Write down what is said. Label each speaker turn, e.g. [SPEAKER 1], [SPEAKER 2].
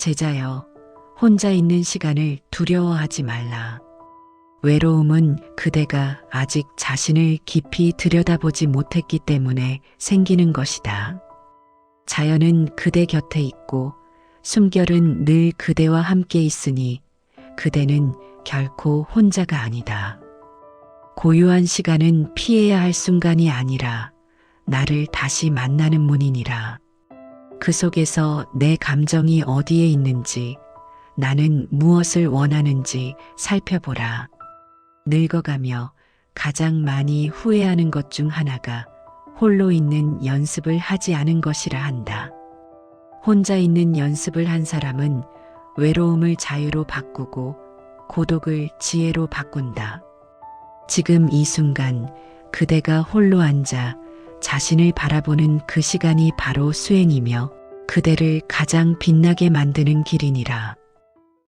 [SPEAKER 1] 제자여, 혼자 있는 시간을 두려워하지 말라. 외로움은 그대가 아직 자신을 깊이 들여다보지 못했기 때문에 생기는 것이다. 자연은 그대 곁에 있고 숨결은 늘 그대와 함께 있으니 그대는 결코 혼자가 아니다. 고요한 시간은 피해야 할 순간이 아니라 나를 다시 만나는 문이니라. 그 속에서 내 감정이 어디에 있는지, 나는 무엇을 원하는지 살펴보라. 늙어가며 가장 많이 후회하는 것 중 하나가 홀로 있는 연습을 하지 않은 것이라 한다. 혼자 있는 연습을 한 사람은 외로움을 자유로 바꾸고 고독을 지혜로 바꾼다. 지금 이 순간 그대가 홀로 앉아 자신을 바라보는 그 시간이 바로 수행이며 그대를 가장 빛나게 만드는 길이니라.